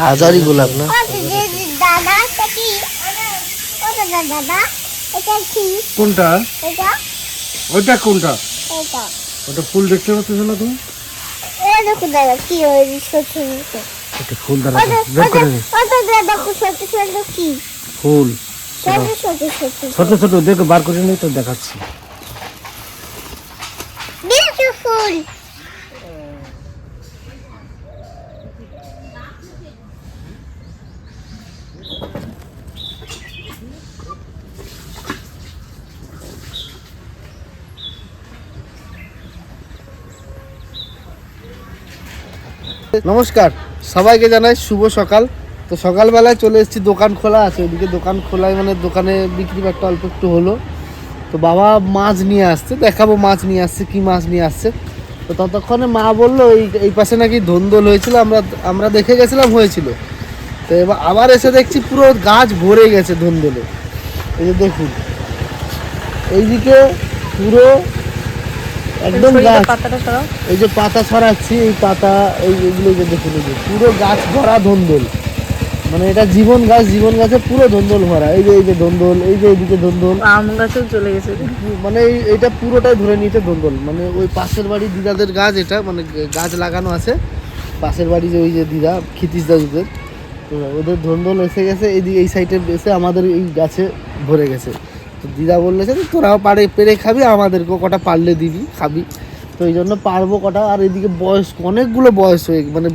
হাজারি গোলাপ না? কোনটা? ওইটা কোনটা? ওটা ফুল দেখতে পাচ্ছ না তুমি? ফুল দাঁড়া কত বের করে নে। কত দাদা ছোট ছোট কি? ফুল। ছোট ছোট ছোট ছোট ছোট দেখো বার করে নিয়ে তো দেখাচ্ছি। বিউটিফুল নমস্কার, সবাইকে জানাই শুভ সকাল। তো সকালবেলায় চলে এসেছি দোকান খোলা আছে ওইদিকে দোকান খোলায় মানে দোকানে বিক্রি একটা অল্প একটু হলো। তো বাবা মাছ নিয়ে আসছে দেখাবো মাছ নিয়ে আসছে কি মাছ নিয়ে আসছে। তো ততক্ষণে মা বলল এই এই পাশে নাকি ধন্দল হয়েছিল আমরা আমরা দেখে গেছিলাম হয়েছিল। তো এবার আবার এসে দেখছি পুরো গাছ ভরে গেছে ধন্দলে। এই যে দেখুন এইদিকে পুরো একদম গাছ। এই যে পাতা ছড়াচ্ছি এই পাতা এই এগুলো যে দেখুন পুরো গাছ ভরা ধন্দল। মানে এটা জীবন গাছ জীবন গাছে পুরো ধন্দল ভরা। এই যে এই যে ধন্দল এই যে এইদিকে ধন্দল। আম গাছেও চলে গেছে মানে এইটা পুরোটাই ধরে নিয়েছে ধন্দল। মানে ওই পাশের বাড়ি দিদাদের গাছ এটা মানে গাছ লাগানো আছে। পাশের বাড়ি যে ওই যে দিদা ক্ষিতিস দাদুদের। তো ওদের ধন্দল এসে গেছে এইদিকে এই সাইডে এসে আমাদের এই গাছে ভরে গেছে। তো দিদা বললেছে যে তোরাও পারে পেরে খাবি আমাদেরকেও কটা পারলে দিবি খাবি। তো এই জন্য পারব কটা আর এদিকে বয়স অনেকগুলো বয়স হয়ে মানে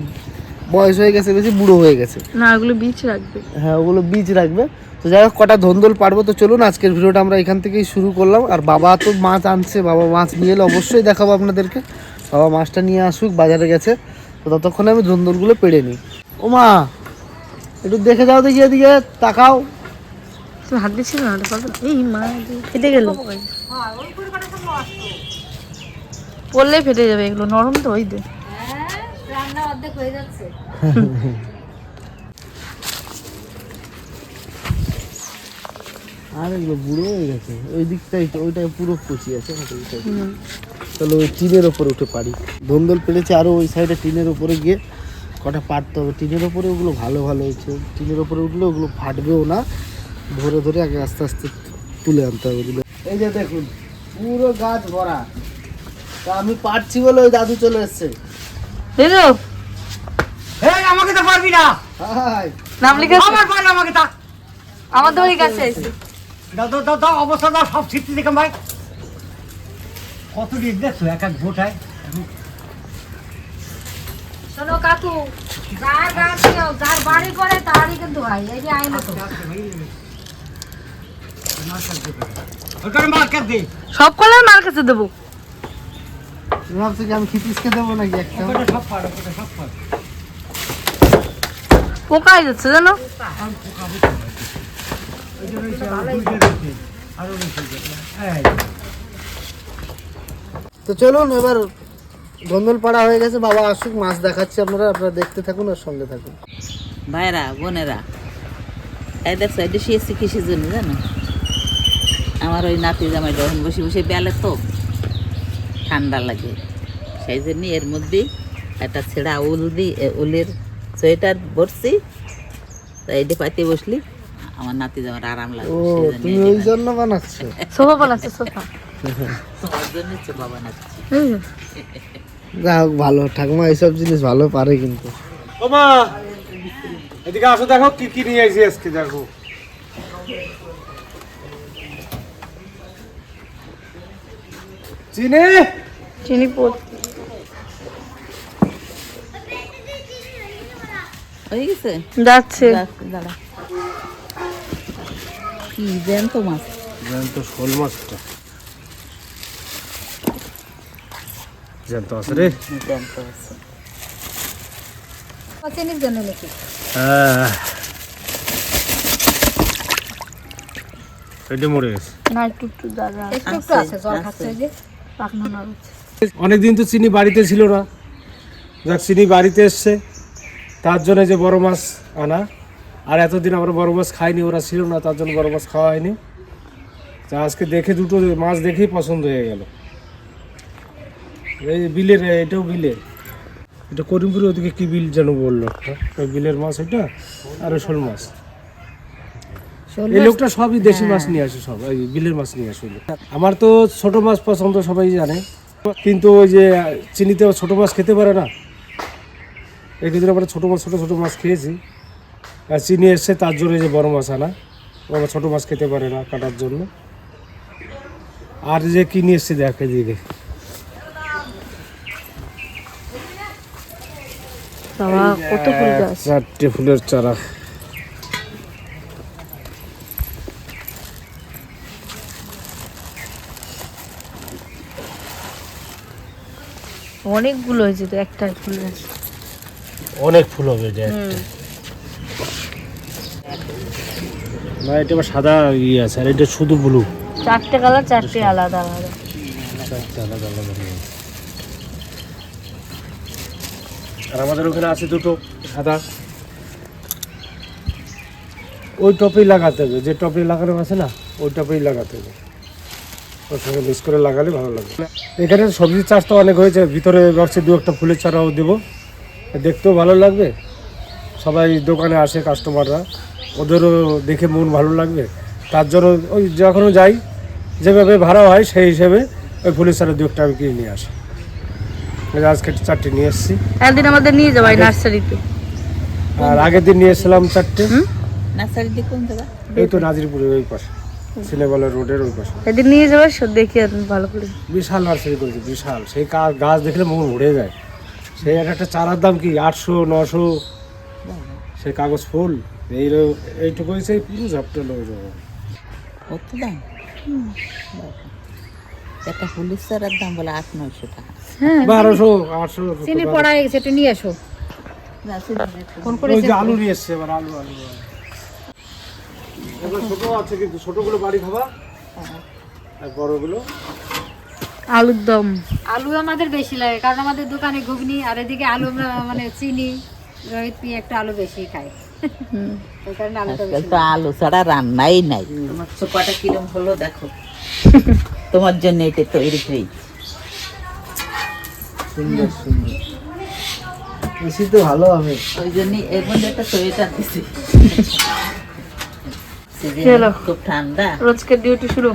বয়স হয়ে গেছে বেশি বুড়ো হয়ে গেছে। না ওগুলো বীজ রাখবে। হ্যাঁ ওগুলো বীজ রাখবে। তো যাই হোক কটা ধন্দল পারব তো চলুন আজকের ভিডিওটা আমরা এখান থেকেই শুরু করলাম। আর বাবা তো মাছ আনছে বাবা মাছ নিয়ে এলে অবশ্যই দেখাবো আপনাদেরকে। বাবা মাছটা নিয়ে আসুক বাজারে গেছে। তো ততক্ষণে আমি ধন্দলগুলো পেড়ে নিই। ও মা একটু দেখে যাও দেখি এদিকে তাকাও। হাত দিচ্ছিল না? এই মা ফেটে গেল। পড়লে ফেটে যাবে এগুলো নরম তো ওই দে আর এগুলো বুড়ো হয়ে গেছে। ওই দিকটাই তো ওইটাই পুরো কচি আছে তাহলে ওই টিনের ওপরে উঠে পারি। ধন্দল পেরেছে আরও ওই সাইডে টিনের ওপরে গিয়ে কটা পারতে হবে। টিনের ওপরে ওগুলো ভালো ভালো হয়েছে। টিনের ওপরে উঠলে ওগুলো ফাটবেও না। ধরে ধরে আগে আস্তে আস্তে তুলে আনতে হবে ওগুলো এই যে দেখুন পুরো গাছ ভরা। তা আমি পারছি বলে ওই দাদু চলে এসছে। এই আমাকে তো পারবি না। নাম লিখে আমার পার আমাকে তা আমার ওই কাছে আছে। দাও দাও দাও দাও অবস্থা দাও সব ছিটতে দেখে ভাই। কত দিন দেখছ এক এক গোটায়? শোনো কাকু যার গাছ যার বাড়ি করে তারই কিন্তু হয় এই যে আইলো তো। সব কলে মার কাছে দেবো। ভাবছ কি আমি খিতিসকে দেবো নাকি একটা? ওটা সব পারো ওটা সব পারো। পোকা হয়ে যাচ্ছে জানো? তো চলুন এবার ধন্দল পাড়া হয়ে গেছে। বাবা আসুক মাছ দেখাচ্ছি আপনারা আপনারা দেখতে থাকুন আর সঙ্গে থাকুন। ভাইরা বোনেরা এই দেখছ এটা শিয়েছি কিসের জন্য জানো? আমার ওই নাতি জামাই যখন বসে বসে বেলে তো ঠান্ডা লাগে। সেই জন্য এর মধ্যে একটা ছেঁড়া উল দি উলের সোয়েটার ভরছি তা পাইতে বসলি আমার নাতি জামার আরাম তুমি ওই জন্য বানাচ্ছ? সোফা বানাচ্ছে সোফা তোমার জন্য বাবা নাচছি যা হোক ভালো। ঠাকুমা এইসব জিনিস ভালো পারে কিন্তু। ও মা এদিকে আসো দেখো কি কি নিয়ে এসেছি আজকে দেখো। চিনি? চিনি যাচ্ছে। দাঁড়া কি জ্যান্ত মাছ? জ্যান্ত শোল মাছটা জ্যান্ত আছে রে। জ্যান্ত আছে। চিনির জন্য নাকি? হ্যাঁ। এটা মরে গেছে। না একটু একটু দাদা একটু একটু আছে জল খাচ্ছে যে। পাকনো না হচ্ছে। অনেকদিন তো চিনি বাড়িতে ছিল না। যাক চিনি বাড়িতে এসছে। তার জন্য যে বড় মাছ আনা। আর এতদিন আমরা বড় মাছ খাইনি ওরা ছিল না তার জন্য বড় মাছ খাওয়া হয়নি। তা আজকে দেখে দুটো মাছ দেখেই পছন্দ হয়ে গেল। এই বিলের এটাও বিলের এটা করিমপুরে ওদিকে কি বিল যেন বলল? হ্যাঁ? বিলের মাছ এটা আর শোল মাছ। এই লোকটা সবই দেশি মাছ নিয়ে আসে সব। এই বিলের মাছ নিয়ে আসে। আমার তো ছোট মাছ পছন্দ সবাই জানে। কিন্তু ওই যে চিনিতে ছোট মাছ খেতে পারে না। এই কিছুদিন আমরা ছোটো মাছ ছোটো ছোটো মাছ খেয়েছি। আর চিনি এসছে তার জন্য যে বড় মাছ আনা। ও আবার ছোটো মাছ খেতে পারে না কাটার জন্য। আর যে কিনে এসছে দেখ কত ফুল গাছ। চারটে ফুলের চারা। অনেকগুলো হয়েছে তো একটা ফুল অনেক ফুল হবে এটা একটা। না এটা আবার সাদা ইয়ে আছে আর এটা শুধু ব্লু। চারটে কালার চারটে আলাদা আলাদা। চারটে আলাদা আলাদা আর আমাদের ওখানে আছে দুটো সাদা। ওই টপেই লাগাতে হবে যে টপে লাগানো আছে না ওই টপেই লাগাতে হবে। ওর সঙ্গে মিক্স করে লাগালে ভালো লাগবে। এখানে সবজির চাষ তো অনেক হয়েছে ভিতরে ভাবছি দু একটা ফুলের চারাও দেবো। দেখতেও ভালো লাগবে। সবাই দোকানে আসে কাস্টমাররা ওদেরও দেখে মন ভালো লাগবে। তার জন্য ওই যখনও যাই যেভাবে ভাড়া হয় সেই হিসেবে ওই ফুলের চারা দু একটা আমি কিনে নিয়ে আসি। আজকে চারটে নিয়ে এসেছি। একদিন আমাদের নিয়ে যাব নার্সারিতে। আর আগের দিন নিয়ে এসেছিলাম চারটে। নার্সারিতে কোন জায়গা? এই তো নাজিরপুরের ওই পাশে। সিনেমালা রোডের ওই পাশে। একদিন নিয়ে যাব সব দেখি ভালো করে। বিশাল নার্সারি করেছে বিশাল। সেই গাছ দেখলে মন ভরে যায়। সেই এক একটা চারার দাম কি আটশো নশো? সেই কাগজ ফুল এই র- এইটুকু হয়েছে পুরো ঝাপটা লোক কত দাম? একটা পুলিশ চারার দাম বলে আট নয়শো টাকা। বারোশো আটশো চিনি পড়া হয়ে গেছে একটু নিয়ে এসো ফোন করে আলু নিয়ে এসছে এবার আলু আলু। ছোট আছে কিন্তু ছোটগুলো বাড়ি খাবা। আর বড়গুলো? আলুর দম। আলু আমাদের বেশি লাগে কারণ আমাদের দোকানে ঘুগনি আর এদিকে আলু আমরা মানে চিনি রোহিত নিয়ে একটু আলু বেশি খাই তো আলু ছাড়া রান্নাই নাই। তোমার চোপাটা কিরম হলো দেখো। তোমার জন্য এটা তৈরি হয়েছে সুন্দর সুন্দর। বেশি তো ভালো হবে। ওই জন্যই এর মধ্যে একটা সোয়েটার দিছি। খুব ঠান্ডা। রোজকের ডিউটি শুরু।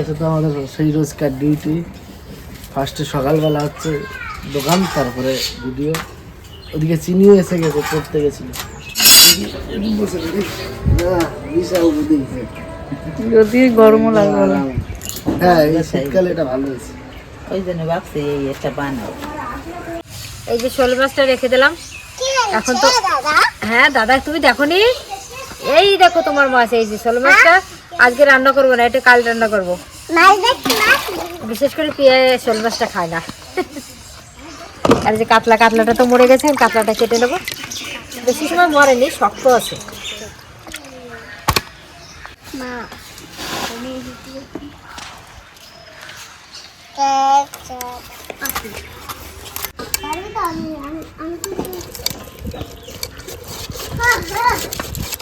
এসে তো আমাদের সেই রোজকার ডিউটি ফার্স্টে সকালবেলা হচ্ছে দোকান তারপরে ভিডিও ওদিকে চিনিও এসে গেছে পড়তে গেছিল। না, যদি গরমও লাগবে ভালো। হ্যাঁ এই শীতকালে এটা ভালো হয়েছে। ওই জন্য ভাবছি এই একটা এই যে শোল মাছটা রেখে দিলাম। এখন তো হ্যাঁ দাদা তুমি দেখো নি এই দেখো তোমার মাছ এই যে শোল মাছটা। আজকে রান্না করব না এটা কাল রান্না করব। বিশেষ করে পিয়ে শোল মাছটা খায় না। আর যে কাতলা কাতলাটা তো মরে গেছে কাতলাটা কেটে নেব। বেশি সময় মরেনি শক্ত আছে। মা আমি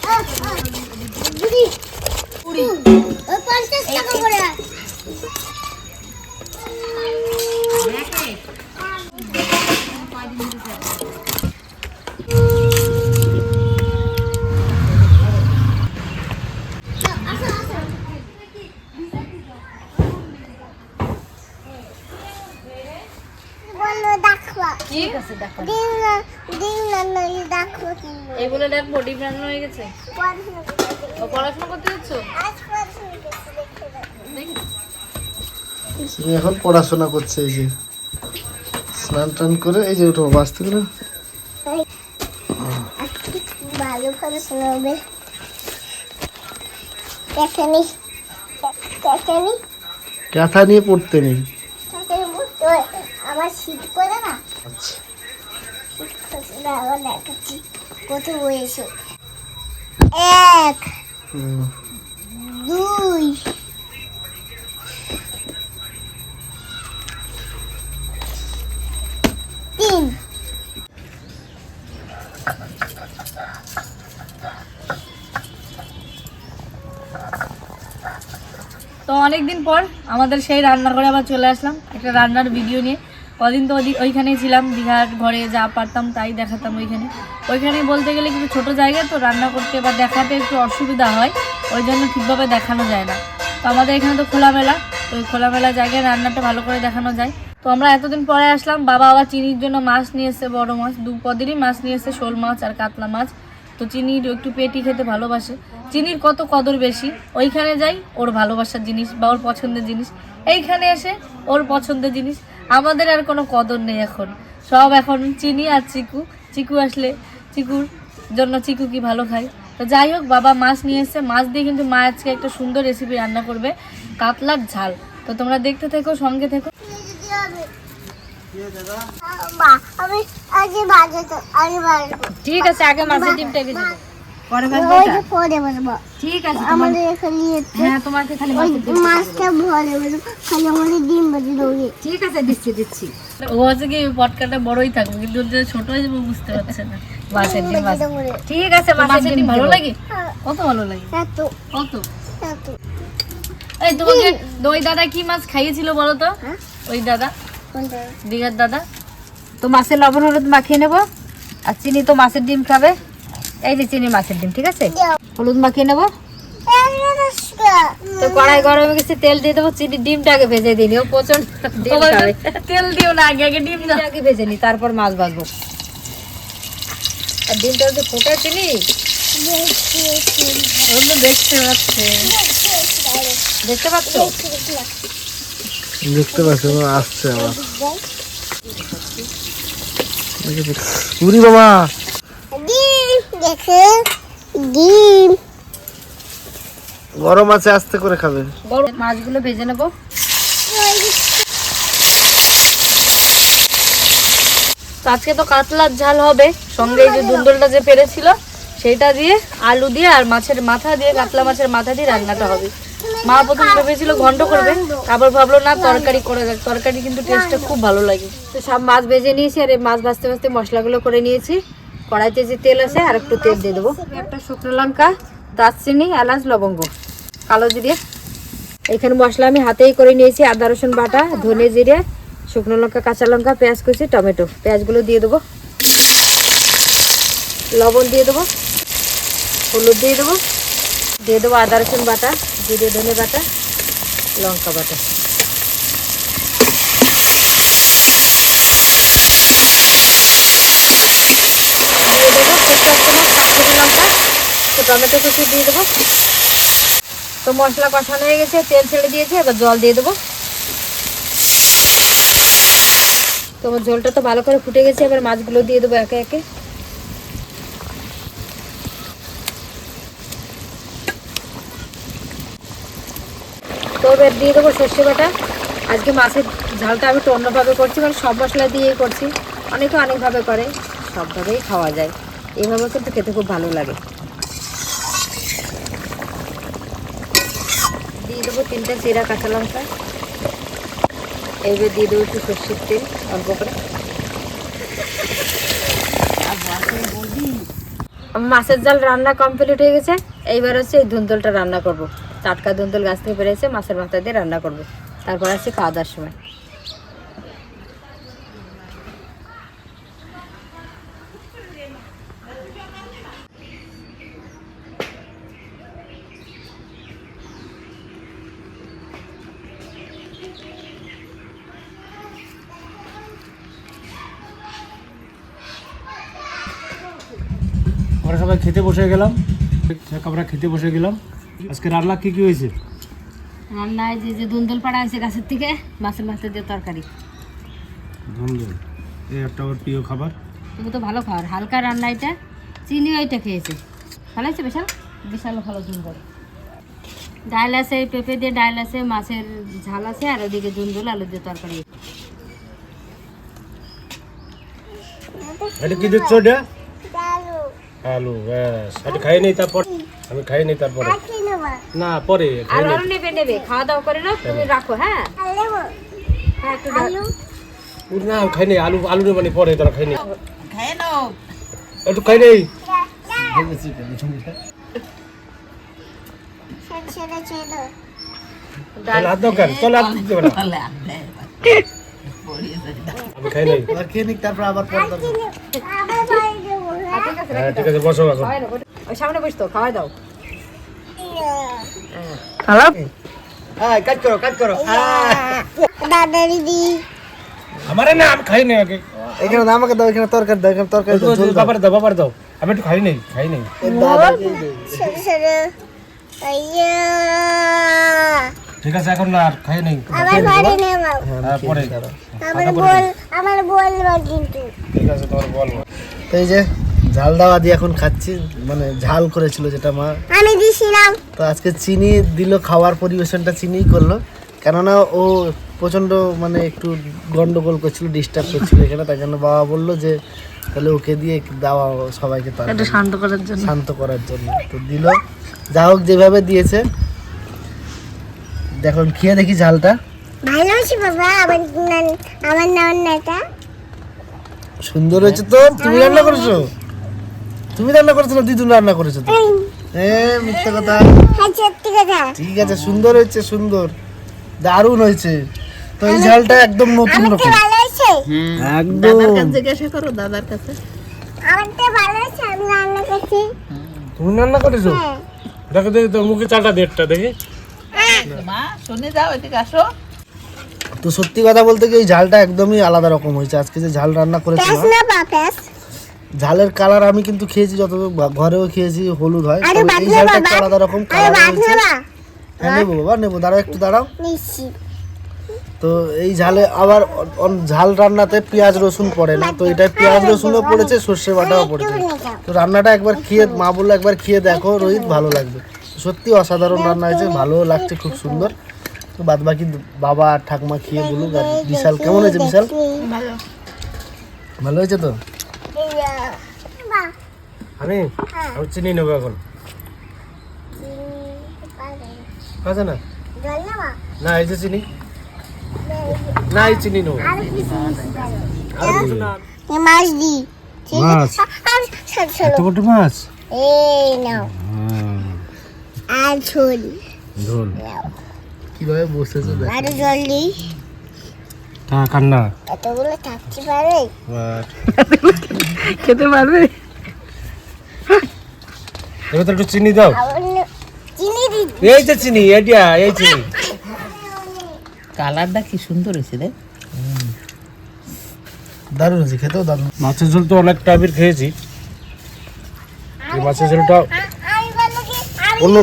এক চার পাঁচ পারবি তো আমি আমি আমি তো হ্যাঁ হ্যাঁ হ্যাঁ, হ্যাঁ। বুড়ি বুড়ি ওই পঞ্চাশ টাকা করে গেছে? ও পড়াশোনা করতে যাচ্ছ? এখন পড়াশোনা করছে এই যে। স্নান টান করে এই যে ভালো পড়াশোনা হবে। দেখেনি দেখেনি ক্যাথা নিয়ে পড়তে নেই। আমার শীত করে না? আচ্ছা। দেখাচ্ছি। এক দুই তিন। তো অনেকদিন পর আমাদের সেই রান্না রান্নাঘরে আবার চলে আসলাম একটা রান্নার ভিডিও নিয়ে। কদিন তো ওইখানেই ছিলাম, দীঘার ঘরে যা পারতাম তাই দেখাতাম ওইখানে। ওইখানে বলতে গেলে কিন্তু ছোট জায়গা তো, রান্না করতে বা দেখাতে একটু অসুবিধা হয়, ওই জন্য ঠিকভাবে দেখানো যায় না। তো আমাদের এখানে তো খোলামেলা, তো ওই খোলামেলা জায়গায় রান্নাটা ভালো করে দেখানো যায়। তো আমরা এতদিন পরে আসলাম, বাবা আবার চিনির জন্য মাছ নিয়ে এসেছে, বড়ো মাছ, দু পদেরই মাছ নিয়ে এসেছে, শোল মাছ আর কাতলা মাছ। তো চিনির একটু পেটি খেতে ভালোবাসে। চিনির কত কদর বেশি, ওইখানে যাই ওর ভালোবাসার জিনিস বা ওর পছন্দের জিনিস। এইখানে এসে ওর পছন্দের জিনিস। আমাদের আর কোনো কদর নেই এখন। সব এখন চিনি আর চিকু। চিকু আসলে চিকুর জন্য চিকু কি ভালো খায়? তো যাই হোক বাবা মাছ নিয়ে এসেছে। মাছ দিয়ে কিন্তু মা আজকে একটা সুন্দর রেসিপি রান্না করবে। কাতলার ঝাল। তো তোমরা দেখতে থেকো সঙ্গে থেকো। ঠিক আছে আগে মাছের ডিমটা দাও পরে ভাজবো ওই এটা? যে পরে বাজবো ঠিক আছে আমাদের এখানে হ্যাঁ তোমাকে খালি ওই মাছের ডিম মাছটা ভরে বাজবো খালি আমাদের ডিম বাজে দৌড়ে ঠিক আছে দিচ্ছি দিচ্ছি। ও হচ্ছে কি পটকাটা বড়ই থাকবে কিন্তু ছোট হয়ে যাবে বুঝতে পারছে না। মাছের ডিম মাছ- ঠিক আছে মাছের ডিম ভালো লাগে? কত ভালো লাগে? এত। কত? এই তোমাকে ওই দাদা কি মাছ খাইয়েছিল বলো তো? হ্যাঁ? ওই দাদা? দিঘার দাদা? তো মাছের লবণ হলুদ মাখিয়ে নেব আর চিনি তো মাছের ডিম খাবে। এই যে চিনি মাছের ডিম ঠিক আছে? হলুদ মাখিয়ে নেব? তো কড়াই গরম হয়ে গেছে তেল দিয়ে দেবো চিনি ডিমটা আগে ভেজে দিই ও প্রচণ্ড তেল দিও না আগে আগে ডিম ডিমটা আগে ভেজে নি তারপর মাছ ভাজবো। আর ডিমটা যদি ফোটা চিনি? দেখতে পাচ্ছে। দেখতে পাচ্ছ? দেখতে পাচ্ছি আসছে আমার উরি বাবা! দেখে ডিম। গরম আছে আস্তে করে খাবে। বড় মাছগুলো ভেজে নেব। আজকে তো কাতলার ঝাল হবে। সঙ্গে এই যে দুন্দলটা যে পেরেছিল সেটা দিয়ে আলু দিয়ে আর মাছের মাথা দিয়ে কাতলা মাছের মাথা দিয়ে রান্নাটা হবে। মা প্রথম ভেবেছিল ঘন্ট করবে আবার ভাবলো না তরকারি করে দেখ তরকারি কিন্তু টেস্টটা খুব ভালো লাগে। তো সব মাছ ভেজে নিয়েছি আর এই মাছ ভাজতে ভাজতে মশলাগুলো করে নিয়েছি। কড়াইতে যে তেল আছে আর একটু তেল দিয়ে দেবো। একটা শুকনো লঙ্কা, দারচিনি, এলাচ, লবঙ্গ। কালো জিরে। এখানে মশলা আমি হাতেই করে নিয়েছি, আদা, রসুন বাটা, ধনে জিরে, শুকনো লঙ্কা, কাঁচা লঙ্কা, পেঁয়াজ কুচি, টমেটো। পেঁয়াজগুলো দিয়ে দেবো। লবণ দিয়ে দেবো। হলুদ দিয়ে দেবো। দিয়ে দেবো আদা, রসুন বাটা, জিরে, ধনে বাটা, লঙ্কা বাটা দিয়ে দেবো তেজপাতা কাশ্মীরি লঙ্কা তো টমেটো কুচি দিয়ে দেবো। তো মশলা কষানো হয়ে গেছে, তেল ছেড়ে দিয়েছে, এবার জল দিয়ে দেবো। তো আমার ঝোলটা তো ভালো করে ফুটে গেছে, এবার মাছগুলো দিয়ে দেবো একে একে। তো এবার দিয়ে দেবো সর্ষে বাটা। আজকে মাছের ঝালটা আমি একটু অন্যভাবে করছি মানে সব মশলা দিয়েই করছি। অনেকে অনেকভাবে করে, সবভাবেই খাওয়া যায়। এইভাবে কিন্তু খেতে খুব ভালো লাগে। দিয়ে দেবো তিনটে জিরা কাঁচা লঙ্কা। এইবার দিয়ে দেবো একটু সর্ষের তেল, অল্প করে। মাছের জাল রান্না কমপ্লিট হয়ে গেছে। এইবার হচ্ছে এই ধুন্দলটা রান্না করব। টাটকা ধুন্দল গাছ থেকে পেরেছে মাছের মাথা দিয়ে রান্না করব। তারপর আসছে খাওয়া দাওয়ার সময়। সবাই খেতে বসে গেলাম। আমরা খেতে বসে গেলাম। আজকে রান্না কি কি হয়েছে? রান্নায় যে যে ধুন্দল পাড়া আছে গাছের থেকে মাছের মাথা দিয়ে তরকারি। ধুন্দুল এই একটা ওর প্রিয় খাবার। তবু তো ভালো খাওয়ার হালকা রান্না এটা। চিনি এটা খেয়েছে। ভালো আছে বিশাল? বিশাল ভালো ধুন্দল ডাল আছে পেঁপে দিয়ে ডাল আছে মাছের ঝাল আছে আর ওদিকে ধুন্দল আলু দিয়ে তরকারি। এটা কি দিচ্ছ এটা আলু ব্যাস। এটা খাই নেই তারপর? আমি খাই নেই তারপরে? না পরে খাই আর নেই। নেবে নেবে খাওয়া দাওয়া করে নাও তুমি রাখো হ্যাঁ? আলু হ্যাঁ একটু আলু? না খাই নেই আলু আলু নেই মানে পরে তারা খাই নেই। খায় নাও। একটু খাই নেই। আমি খাই নাই। তারপর আবার ঠিক আছে বসো না আমি খাই নাই আগে এখানে নাই নাই আর খাই নাই আমার আমার বল কিন্তু। ঠিক আছে তোমার বল এই যে ঝাল দাওয়া দিয়ে এখন খাচ্ছি মানে ঝাল করেছিল যেটা মা। আমি দিছিলাম তো আজকে চিনি দিল খাওয়ার পরিবেশনটা চিনিই করল। কেননা ও প্রচণ্ড মানে একটু গন্ডগোল করছিল ডিস্টার্ব করছিল এখানে তাই জন্য বাবা বলল যে তাহলে ওকে দিয়ে দেওয়া সবাইকে। একটু শান্ত করার জন্য। শান্ত করার জন্য। তো দিল। যা হোক যেভাবে দিয়েছে। দেখুন খেয়ে দেখি ঝালটা। ভালোবাসি বাবা আমার আমার নাম নাটা সুন্দর হয়েছে তো? তুমি রান্না করেছ? তুমি রান্না করেছ না দিদুন রান্না করেছ তো? এ মিথ্যে কথা। হ্যাঁ সত্যি কথা। ঠিক আছে সুন্দর হয়েছে সুন্দর। দারুণ হয়েছে। তো এই ঝালটা একদম নতুন রকম। ভালো আছে? হুম। একদম। দাদার কাছে জিজ্ঞাসা করো দাদার কাছে। আমার ভালো আছে আমি রান্না করছি। তুমি রান্না করেছ? হ্যাঁ। দেখো দেখি তো মুখে চাটা দেড়টা দেখি। মা শুনে যাও এদিকে আসো। তো সত্যি কথা বলতে কি এই ঝালটা একদমই আলাদা রকম হয়েছে। আজকে যে ঝাল রান্না করেছি ঝালের কালার আমি কিন্তু খেয়েছি যত ঘরেও খেয়েছি হলুদ হয়। এই ঝালটা একটু আলাদা রকম কালার হয়েছে। হ্যাঁ নেব বাবা নেব। দাঁড়াও একটু দাঁড়াও। তো এই ঝালে আবার ঝাল রান্নাতে পেঁয়াজ রসুন পড়ে না। তো এটা পেঁয়াজ রসুনও পড়েছে সর্ষে বাটাও পড়েছে। তো রান্নাটা একবার খেয়ে মা বলল একবার খেয়ে দেখো রোহিত ভালো লাগবে। সত্যি অসাধারণ রান্না হয়েছে ভালোও লাগছে খুব সুন্দর। তো বাদ বাকি বাবা আর ঠাকুমা খেয়ে বলুক আর বিশাল কেমন হয়েছে বিশাল? ভালো হয়েছে তো? আমি? আমি চিনি নেব এখন। আছে না? না এই যে চিনি। না এই চিনি নেব। আর কিছু আর মাছ দি মাছ? আছে আর ছোট ছোট এত বড় মাছ? এই নাও। আর ঝোল। ঝোল। কীভাবে বসেছে দেখ। আর জল দিই। কান্না এতগুলো থাকতে পারে? খেতে পারবে? এবার তো একটু চিনি দাও। এই যে চিনি এইটা এই চিনি। কালারটা কি সুন্দর হয়েছে রে। দারুণ হয়েছে খেতেও দারুণ। মাছের ঝোল তো অনেক টাইপের খেয়েছি। এই মাছের ঝোলটা অন্য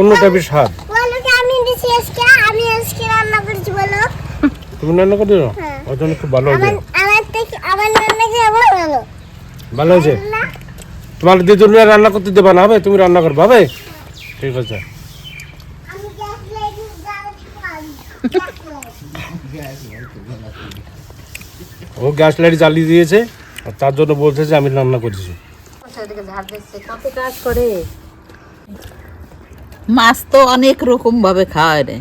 অন্য টাইপের স্বাদ। বলল কি আমি দিছি আজকে আমি আজকে রান্না করেছি বলো। তুমি রান্না করে দিও হ্যাঁ। ওই জন্য খুব ভালো হয়েছে। আমার আমার থেকে আমার রান্না কি আবার ভালো। ভালো হয়েছে? না তোমার দিদুন রান্না করতে দেবা না হবে? তুমি রান্না করবে হবে? ঠিক আছে। ও গ্যাস লাইট জ্বালিয়ে দিয়েছে, আর তার জন্য বলছে যে আমি রান্না করেছি। মাছ তো অনেক রকম ভাবে খাওয়ায় রে।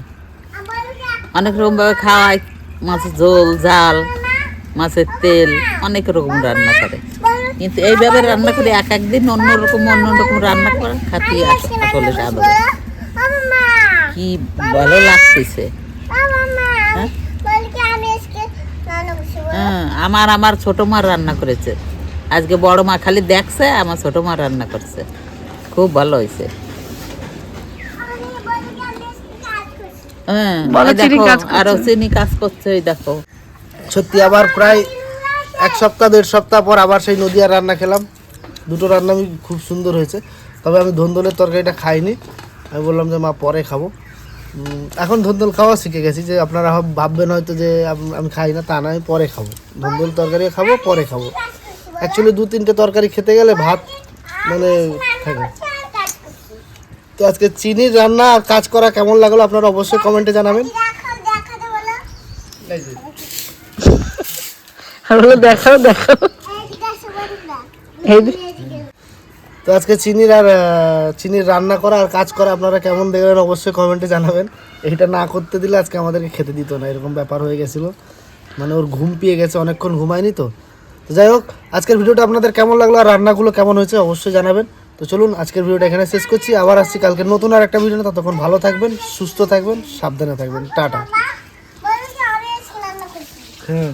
অনেক রকম ভাবে খাওয়ায় মাছের ঝোল জাল মাছের তেল অনেক রকম রান্না করে। কিন্তু এইভাবে রান্না করে এক একদিন অন্য রকম অন্য রকম রান্না করে খাতি আসলে স্বাদ হবে। কি ভালো লাগতেছে। আমার হ্যাঁ? বল কি আমি আজকে রান্না করছি বলো? হ্যাঁ আমার আমার ছোট মা রান্না করেছে। আজকে বড় মা খালি দেখছে আমার ছোট মা রান্না করছে। খুব ভালো হয়েছে। হ্যাঁ দেখো আরও চিনি কাজ করছে ওই দেখো। সত্যি আবার প্রায় এক সপ্তাহ দেড় সপ্তাহ পর আবার সেই নদিয়ার রান্না খেলাম। দুটো রান্না আমি খুব সুন্দর হয়েছে। তবে আমি ধন্দলের তরকারিটা খাইনি। আমি বললাম যে মা পরে খাব। এখন ধন্দল খাওয়া শিখে গেছি যে আপনারা ভাববেন হয়তো যে আমি খাই না তা না আমি পরে খাব। ধন্দল তরকারি খাব পরে খাব। অ্যাকচুয়ালি দু তিনটে তরকারি খেতে গেলে ভাত মানে থাকে। তো আজকে চিনির রান্না কাজ করা কেমন লাগল আপনারা অবশ্যই কমেন্টে জানাবেন। বলো দেখাও দেখাও। তো আজকে চিনির আর চিনির রান্না করা আর কাজ করা আপনারা কেমন দেখবেন অবশ্যই কমেন্টে জানাবেন। এইটা না করতে দিলে আজকে আমাদেরকে খেতে দিত না এরকম ব্যাপার হয়ে গেছিল। মানে ওর ঘুম পেয়ে গেছে অনেকক্ষণ ঘুমায়নি তো। তো যাই হোক আজকের ভিডিওটা আপনাদের কেমন লাগল আর রান্নাগুলো কেমন হয়েছে অবশ্যই জানাবেন। তো চলুন আজকের ভিডিওটা এখানে শেষ করছি। আবার আসছি কালকে নতুন আর একটা ভিডিও ততক্ষণ ভালো থাকবেন সুস্থ থাকবেন সাবধানে থাকবেন। টাটা। হ্যাঁ